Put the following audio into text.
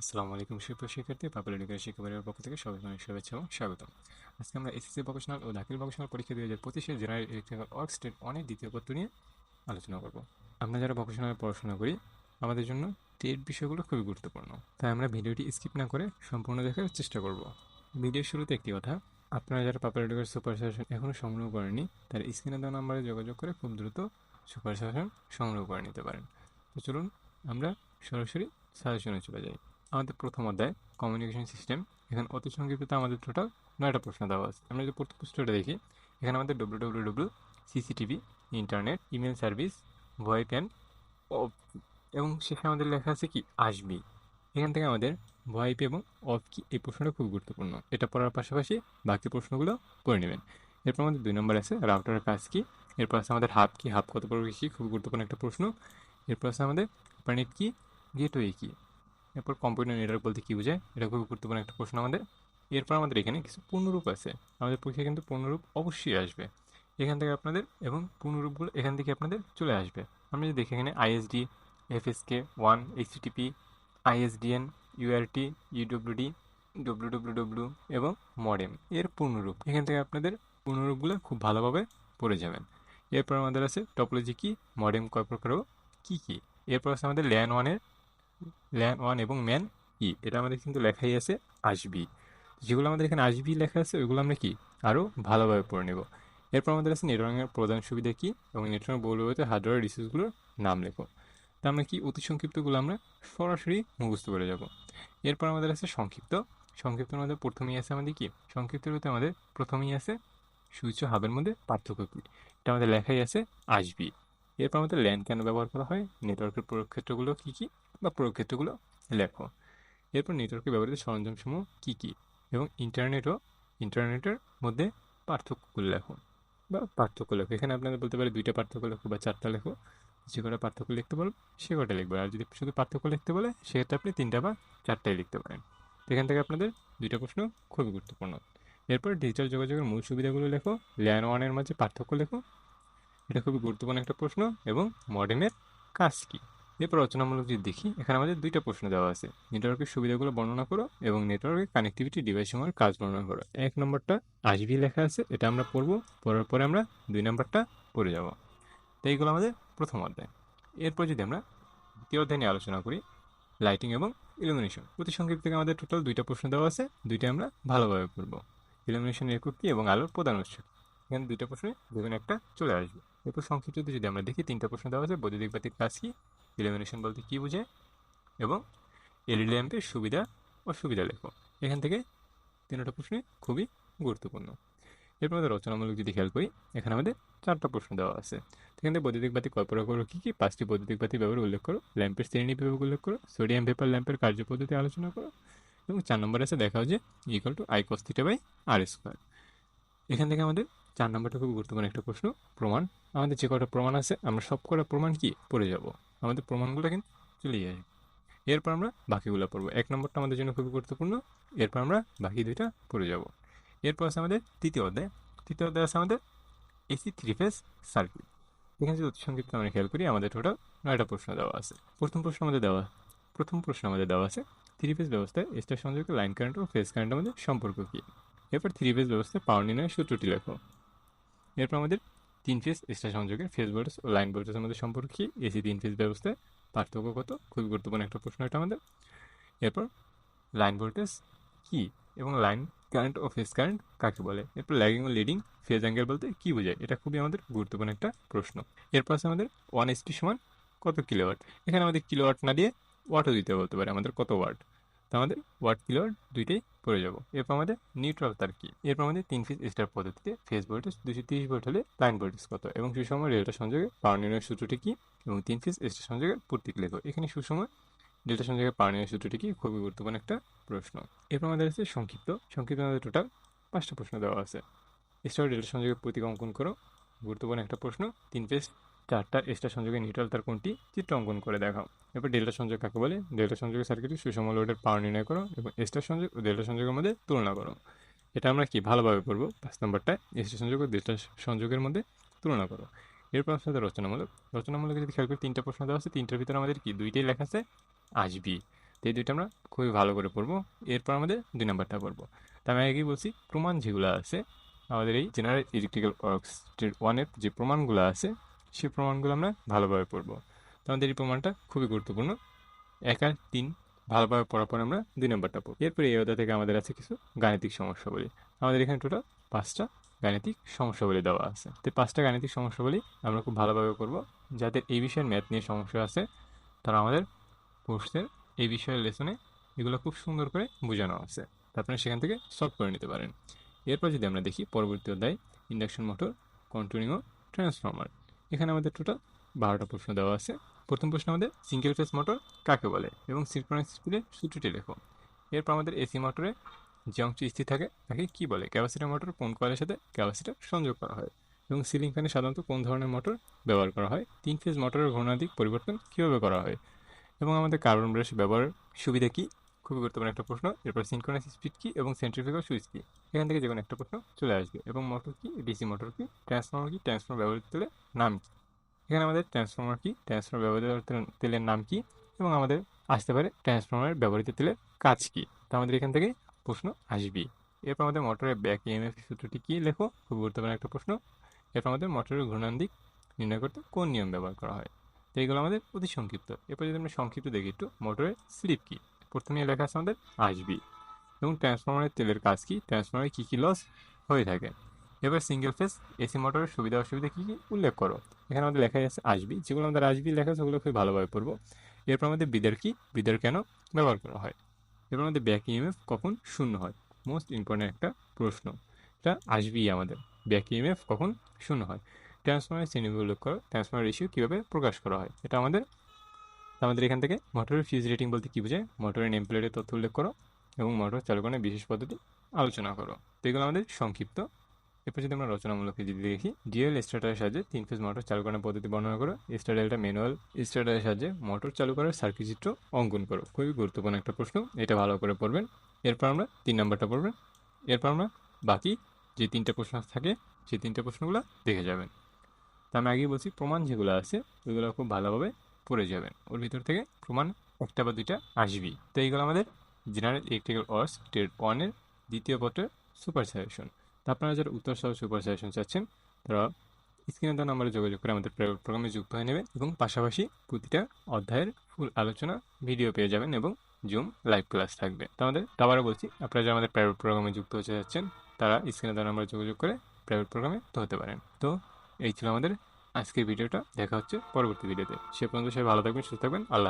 আসসালামু আলাইকুম সুপ্রিয় শিক্ষার্থী, পাপল এডুকেশন শিক্ষা পক্ষ থেকে সবাই অনেক শুভেচ্ছা এবং স্বাগতম। আজকে আমরা এসএসসি ভোকেশনাল ও দাখিল ভোকেশনাল পরীক্ষা দুই হাজার পঁচিশে জেনারেল ইলেকট্রিক্যাল ওয়ার্ক স্টেট অনেক দ্বিতীয় পত্র নিয়ে আলোচনা করব। আমরা যারা ভোকেশনাল পড়াশোনা করি, আমাদের জন্য টেট বিষয়গুলো খুবই গুরুত্বপূর্ণ। তাই আমরা ভিডিওটি স্কিপ না করে সম্পূর্ণ দেখার চেষ্টা করব। ভিডিওর শুরুতে একটি কথা, আপনারা যারা পাপল এডুকেশন সুপার সাজেশন এখনও সংগ্রহ করেননি, তারা স্ক্রিনে দেওয়া নাম্বারে যোগাযোগ করে খুব দ্রুত সুপার সাজেশন সংগ্রহ করে নিতে পারেন। তো চলুন আমরা সরাসরি সাজেশনে চলে যাই। আমাদের প্রথম অধ্যায় কমিউনিকেশন সিস্টেম এখানে অতি সংক্ষিপ্ত আমাদের টোটাল নয়টা প্রশ্ন দেওয়া আছে। আমরা যদি প্রথম প্রশ্নটা দেখি, এখানে আমাদের W W W CCTV internet email service voice and এবং সেখানে আমাদের লেখা আছে কি, আসবি। এখান থেকে আমাদের ভয়েপ এবং অফ কি, এই প্রশ্নটা খুব গুরুত্বপূর্ণ। এটা পড়ার পাশাপাশি বাকি প্রশ্নগুলো করে নেবেন। এরপর আমাদের দুই নম্বর আছে রাউটারের কাজ কি। এরপর আছে আমাদের হাফ কি হাফ কত পড়বে কি, খুব গুরুত্বপূর্ণ একটা প্রশ্ন। এরপর আছে আমাদের ইন্টারনেট কি গেটওয়ে কি। এরপর কম্পিউটার নেটওয়ার্ক বলতে কী বোঝায়? এটা খুবই গুরুত্বপূর্ণ একটা প্রশ্ন আমাদের। এরপর আমাদের এখানে কিছু পূর্ণরূপ আছে। আমাদের পরীক্ষায় কিন্তু পূর্ণরূপ অবশ্যই আসবে। এখান থেকে আপনাদের এবং পূর্ণরূপগুলো এখান থেকে আপনাদের চলে আসবে। আমরা যদি দেখি এখানে ISD FSK one HTP ISDN URT UWD W W W এবং মডেম এর পূর্ণরূপ। এখান থেকে আপনাদের পূর্ণরূপগুলো খুব ভালোভাবে পড়ে যাবেন। এরপর আমাদের আছে টপোলজি কি মডেম কয় প্রকার কী কী? এরপর আছে আমাদের ল্যান ওয়ানের ওয়ান এবং ম্যান ই, এটা আমাদের কিন্তু লেখাই আছে আসবি। যেগুলো আমাদের এখানে আসবি লেখা আছে, ওইগুলো আমরা কি? আরও ভালোভাবে পড়ে নেব। এরপর আমাদের আছে নেটওয়ার্কের প্রধান সুবিধা কী? এবং নেটওয়ার্ক বলতে হার্ডওয়্যার রিসোর্সগুলোর নাম লেখো। তা আমরা কি অতি সংক্ষিপ্তগুলো আমরা সরাসরি মুখস্থ করে যাব। এরপর আমাদের আছে সংক্ষিপ্ত। সংক্ষিপ্তের মধ্যে প্রথমেই আছে আমাদের কি? সংক্ষিপ্তের মধ্যে আমাদের প্রথমেই আছে সুইচ হাবের মধ্যে পার্থক্য কী? এটা আমাদের লেখাই আছে আসবি। এরপর আমাদের ল্যান্ড কেন ব্যবহার করা হয়? নেটওয়ার্কের প্রয়োগক্ষেত্রগুলো কী কী? বা প্রয়োগক্ষেত্রগুলো লেখো। এরপর নেটওয়ার্কে ব্যবহৃত সরঞ্জামসমূহ কী কী? এবং ইন্টারনেটও ইন্টারনেটের মধ্যে পার্থক্যগুলো লেখো। বা পার্থক্য লেখো। এখানে আপনাদের বলতে পারে দুইটা পার্থক্য লেখো বা চারটা লেখো। যে কটা পার্থক্য লিখতে বলবে, সে কটা লিখবে। আর যদি শুধু পার্থক্য লিখতে বলে, সেক্ষেত্রে আপনি তিনটা বা চারটাই লিখতে পারেন। এখান থেকে আপনাদের দুইটা প্রশ্ন খুবই গুরুত্বপূর্ণ। এরপর ডিজিটাল যোগাযোগের মূল সুবিধাগুলো লেখো। ল্যান্ড ওয়ানের মাঝে পার্থক্য লেখো। এটা খুবই গুরুত্বপূর্ণ একটা প্রশ্ন। এবং মডেমের কাজ কী? এরপর রচনামূলক যদি দেখি, এখানে আমাদের দুইটা প্রশ্ন দেওয়া আছে। নেটওয়ার্কের সুবিধাগুলো বর্ণনা করো এবং নেটওয়ার্কের কানেক্টিভিটি ডিভাইসসমূহের কাজ বর্ণনা করো। এক নম্বরটা আসবি লেখা আছে, এটা আমরা পড়ব, পড়ার পরে আমরা দুই নম্বরটা পড়ে যাব। তো এইগুলো আমাদের প্রথম অধ্যায়। এরপর যদি আমরা দ্বিতীয় অধ্যায় নিয়ে আলোচনা করি লাইটিং এবং ইলুমিনেশন প্রতি সংক্ষিপ্ত থেকে আমাদের টোটাল দুইটা প্রশ্ন দেওয়া আছে, দুইটা আমরা ভালোভাবে পড়ব। ইলুমিনেশন একক কী এবং আলোর প্রধান উৎস। এখানে দুইটা প্রশ্নে যে একটা চলে আসবে। এরপর সংক্ষিপ্ত যদি আমরা দেখি, তিনটা প্রশ্ন দেওয়া আছে, বৈদ্যুতিক বাতির কাজ কী? ইলুমিনেশন বলতে কী বোঝায় এবং এলইডি ল্যাম্পের সুবিধা অসুবিধা লেখো। এখান থেকে তিনটা প্রশ্নই খুবই গুরুত্বপূর্ণ। এরপর আমাদের রচনামূলক যদি খেয়াল করি, এখানে আমাদের চারটা প্রশ্ন দেওয়া আছে। এখান থেকে বৈদ্যুতিক বাতি প্রকার করো কী কী? পাঁচটি বৈদ্যুতিক বাতি ব্যবহার উল্লেখ করো। ল্যাম্পের শ্রেণি বিভাগ উল্লেখ করো। সোডিয়াম ভেপার ল্যাম্পের কার্যপদ্ধতি আলোচনা করো। এবং চার নম্বর আছে দেখাও যে equal to I cos theta by r square এখান থেকে আমাদের চার নম্বরটা খুব গুরুত্বপূর্ণ একটা প্রশ্ন, প্রমাণ। আমাদের যে কটা প্রমাণ আছে, আমরা সব কটা প্রমাণ কি? পড়ে যাব। আমাদের প্রমাণগুলো কিন্তু চলে যাবে এরপর আমরা বাকিগুলো পড়ব। এক নম্বরটা আমাদের জন্য খুবই গুরুত্বপূর্ণ। এরপর আমরা বাকি দুইটা পড়ে যাব। এরপর আছে আমাদের তৃতীয় অধ্যায়। তৃতীয় অধ্যায় আছে আমাদের এসি থ্রি ফেস সার্কিট এখানে যদি অতি সংক্ষিপ্ত আমরা খেয়াল করি, আমাদের টোটাল নয়টা প্রশ্ন দেওয়া আছে। প্রথম প্রশ্ন আমাদের দেওয়া, প্রথম প্রশ্ন আমাদের দেওয়া আছে থ্রি ফেস ব্যবস্থায় স্টার সংযোগে লাইন কারেন্ট ও ফেস কারেন্টের মধ্যে সম্পর্ক কী? এরপর থ্রি ফেস ব্যবস্থায় পাওয়ার নির্ণয়ের সূত্রটি লেখো। এরপর আমাদের তিন ফেজ স্টার সংযোগের ফেজ ভোল্টেজ ও লাইন ভোল্টেজের মধ্যে সম্পর্ক কী এসি তিন ফেজ ব্যবস্থায় পার্থক্য কত? খুবই গুরুত্বপূর্ণ একটা প্রশ্ন এটা আমাদের। এরপর লাইন ভোল্টেজ কী এবং লাইন কারেন্ট ও ফেজ কারেন্ট কাকে বলে? এরপর ল্যাগিং ও লিডিং ফেজ অ্যাঙ্গেল বলতে কী বোঝায়? এটা খুবই আমাদের গুরুত্বপূর্ণ একটা প্রশ্ন। এরপর আছে আমাদের ওয়ান এসটি সমান কত কিলোওয়াট এখানে আমাদের কিলোওয়াট না দিয়ে ওয়াটও দিতে বলতে পারে, আমাদের কত ওয়াট আমাদের ওয়াট কিলোওয়াট দুইটাই পড়ে যাব। এরপর আমাদের নিউট্রাল তার কি? এরপর আমাদের তিন ফেজ স্টার পদ্ধতিতে ফেজ ভোল্টেজ দুশো তিরিশ ভোল্ট হলে লাইন ভোল্টেজ কত? এবং সুষম ডেল্টা সংযোগে পাওয়ার নির্ণয়ের সূত্রটি কি? এবং তিন ফেজ স্টার সংযোগে প্রতীক লেখো। এখানে সুষম ডেল্টা সংযোগে পাওয়ার নির্ণয়ের সূত্রটি কি? খুবই গুরুত্বপূর্ণ একটা প্রশ্ন। এরপর আমাদের আছে সংক্ষিপ্ত। সংক্ষিপ্ত আমাদের টোটাল পাঁচটা প্রশ্ন দেওয়া আছে। স্টার ডেল্টা সংযোগের প্রতীক অঙ্কন করো। গুরুত্বপূর্ণ একটা প্রশ্ন। তিন ফেজ চারটা স্টার সংযোগে নিউট্রাল তার কোনটি? চিত্র অঙ্কন করে দেখাও। এরপর ডেল্টা সংযোগ কাকে বলে? ডেল্টা সংযোগের সার্কিটে সুষম লোডের পাওয়ার নির্ণয় করো এবং স্টার সংযোগ ও ডেল্টা সংযোগের মধ্যে তুলনা করো। এটা আমরা কি? ভালোভাবে পড়ব। পাঁচ নম্বরটায় স্টার সংযোগ ও ডেল্টা সংযোগের মধ্যে তুলনা করো। এরপর সাথে রচনামূলক। রচনামূলক যদি খেয়াল করি তিনটা প্রশ্ন দেওয়া আছে, তিনটার ভিতরে আমাদের কি? দুইটাই লেখা আছে, আসবি। তো এই দুইটা আমরা খুবই ভালো করে পড়ব। এরপর আমাদের দুই নম্বরটা পড়ব। তা আমি আগেই বলছি? প্রমাণ যেগুলো আছে, আমাদের এই জেনারেল ইলেকট্রিক্যাল ওয়ার্কস ওয়ানের যে প্রমাণগুলো আছে সেই প্রমাণগুলো আমরা ভালোভাবে পড়ব। তো আমাদের এই প্রমাণটা খুবই গুরুত্বপূর্ণ। এক আর তিন ভালোভাবে পড়ার পর আমরা দুই নম্বরটা পড়ব। এরপরে এই অধ্যায় থেকে আমাদের আছে কিছু গাণিতিক সমস্যাবলী। আমাদের এখানে টোটাল পাঁচটা গাণিতিক সমস্যা সমস্যাবলী দেওয়া আছে। তো পাঁচটা গাণিতিক সমস্যা সমস্যাবলী আমরা খুব ভালোভাবে করব যাদের এই বিষয়ের ম্যাথ নিয়ে সমস্যা আছে, তারা আমাদের কোর্সের এই বিষয়ের লেসনে এগুলো খুব সুন্দর করে বোঝানো আছে। আপনারা সেখান থেকে সলভ করে নিতে পারেন। এরপর যদি আমরা দেখি পরবর্তী অধ্যায় ইন্ডাকশন মোটর কন্টিনিউ ট্রান্সফর্মার এখানে আমাদের টোটাল বারোটা প্রশ্ন দেওয়া আছে। প্রথম প্রশ্ন আমাদের সিঙ্গেল ফেস মোটর কাকে বলে? এবং সিনক্রোনাস স্পিডের সূত্রটি লেখো। এরপর আমাদের এসি মোটরে যে অংশ স্থির থাকে, তাকে কি বলে? ক্যাপাসিটার মোটর কোন কয়েলের সাথে ক্যাপাসিটার সংযোগ করা হয়? এবং সিলিং ফ্যানে সাধারণত কোন ধরনের মোটর ব্যবহার করা হয়? তিন ফেজ মোটরের ঘূর্ণাদিক পরিবর্তন কীভাবে করা হয়? এবং আমাদের কার্বন ব্রাশ ব্যবহারের সুবিধা কী? খুবই গুরুত্বপূর্ণ একটা প্রশ্ন, এরপর সিনক্রোনাস স্পিড কী এবং সেন্ট্রিফিকাল সুইচ কী? এখান থেকে যে কোনো একটা প্রশ্ন চলে আসবে। এবং মোটর কি? ডিসি মোটর কি? ট্রান্সফর্মার কি? ট্রান্সফর্মার ব্যবহৃত তেলের নাম কি? এখানে আমাদের ট্রান্সফর্মার কি? ট্রান্সফর্মার ব্যবহৃত তেলের নাম কি? এবং আমাদের আসতে পারে ট্রান্সফর্মারের ব্যবহৃত তেলের কাজ কি? তো আমাদের এখান থেকে প্রশ্ন আসবে এরপর আমাদের মোটরের ব্যাক ইএমএফ সূত্রটি কি লেখো? খুব গুরুত্বপূর্ণ একটা প্রশ্ন। এরপর আমাদের মোটরের ঘূর্ণান দিক নির্ণয় করতে কোন নিয়ম ব্যবহার করা হয়? তো এইগুলো আমাদের অতি সংক্ষিপ্ত। এরপর যদি আমরা সংক্ষিপ্ত দেখি একটু মোটরের স্লিপ কি? প্রথমে লেখা আছে আমাদের আসবি। এবং ট্রান্সফর্মারের তেলের কাজ কি? ট্রান্সফর্মারে কী কী লস হয়ে থাকে? এবার সিঙ্গেল ফেস এসি মোটরের সুবিধা অসুবিধা কী কী? উল্লেখ করো। এখানে আমাদের লেখা আছে আসবি। যেগুলো আমাদের আসবি লেখা আছে, ওগুলো খুবই ভালোভাবে পড়ব। এরপর আমাদের বিদের কি? বিদের কেন ব্যবহার করা হয়? এরপর আমাদের ব্যাক ইএমএফ কখন শূন্য হয়? মোস্ট ইম্পর্ট্যান্ট একটা প্রশ্ন। এটা আসবেই আমাদের। ব্যাক ইএমএফ কখন শূন্য হয়? ট্রান্সফর্মারের শ্রেণীগুলো উল্লেখ করো। ট্রান্সফর্মার রেশিও কীভাবে প্রকাশ করা হয়? এটা আমাদের আমাদের এখান থেকে মোটরের ফিউজ রেটিং বলতে কী বোঝায় মোটরের নেম প্লেটের তথ্য উল্লেখ করো এবং মোটর চালকনের বিশেষ পদ্ধতি আলোচনা করো। তো এগুলো আমাদের সংক্ষিপ্ত। এরপর যদি আমরা রচনামূলক যদি দেখি ডিএল স্টার্টারের সাহায্যে তিন ফেজ মোটর চালু করার পদ্ধতি বর্ণনা করো। স্টার্টারটা ম্যানুয়াল স্টার্টারের সাহায্যে মোটর চালু করার সার্কিট চিত্র অঙ্কন করো। খুবই গুরুত্বপূর্ণ একটা প্রশ্ন, এটা ভালো করে পড়বেন। এরপর আমরা তিন নাম্বারটা পড়বেন। এরপর আমরা বাকি যে তিনটে প্রশ্ন থাকে সেই তিনটে প্রশ্নগুলো দেখে যাবেন। তা আমি আগেই বলছি, প্রমাণ যেগুলো আছে ওইগুলো খুব ভালোভাবে পড়ে যাবেন। ওর ভিতর থেকে প্রমাণ একটা বা দুইটা আসবেই। তো এইগুলো আমাদের জেনারেল ইলেকট্রিক্যাল ওয়ার্স টেড ওয়ানের দ্বিতীয় পত্রের সুপার সাজেশন তা আপনারা যারা উত্তর সহ সুপার সাজেশন চাচ্ছেন, তারা স্ক্রিনে দেওয়া নাম্বারে যোগাযোগ করে আমাদের প্রাইভেট প্রোগ্রামে যুক্ত হয়ে নেবেন এবং পাশাপাশি প্রতিটা অধ্যায়ের ফুল আলোচনা ভিডিও পেয়ে যাবেন এবং জুম লাইভ ক্লাস থাকবে। তো আমাদের আবারও বলছি, আপনারা যারা আমাদের প্রাইভেট প্রোগ্রামে যুক্ত হতে যাচ্ছেন তারা স্ক্রিনে দেওয়া নাম্বারে যোগাযোগ করে প্রাইভেট প্রোগ্রামে তো হতে পারেন। তো এই ছিল আমাদের আজকের ভিডিওটা দেখা হচ্ছে পরবর্তী ভিডিওতে। সে পর্যন্ত সবাই ভালো থাকবেন সুস্থ থাকবেন। আল্লাহ